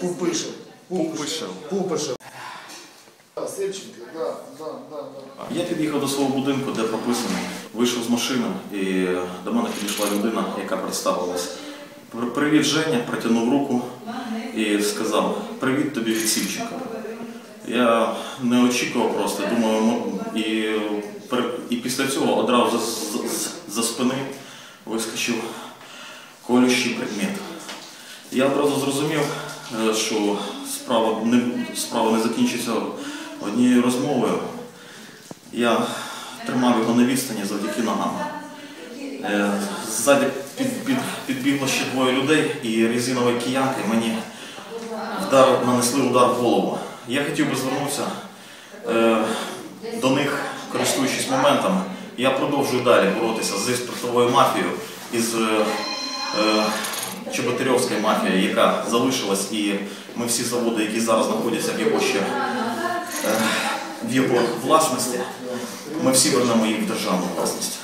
Пупишев. Пупишев. Пупишев. Да, да, да, да, да. Я під'їхав до свого будинку, де прописаний, вийшов з машини і до мене підійшла людина, яка представилась. Привіт, Женя, протягнув руку і сказав Привіт тобі від Сільченка. Я не очікував просто, думаю, і, і після цього одразу за, за, за спини вискочив колющий предмет. Я одразу зрозумів, що справа не, справа не закінчиться однією розмовою. Я тримав його на відстані завдяки ногам. Е, Ззаді під, під, підбігло ще двоє людей і резинові киянки мені вдар, нанесли удар в голову. Я хотів би звернутися е, до них, користуючись моментом. Я продовжую далі боротися зі спиртовою мафією із е, е, мафія, яка залишилась, і ми всі заводи, які зараз знаходяться в його ще е, в його власності, ми всі вернемо їх в державну власність.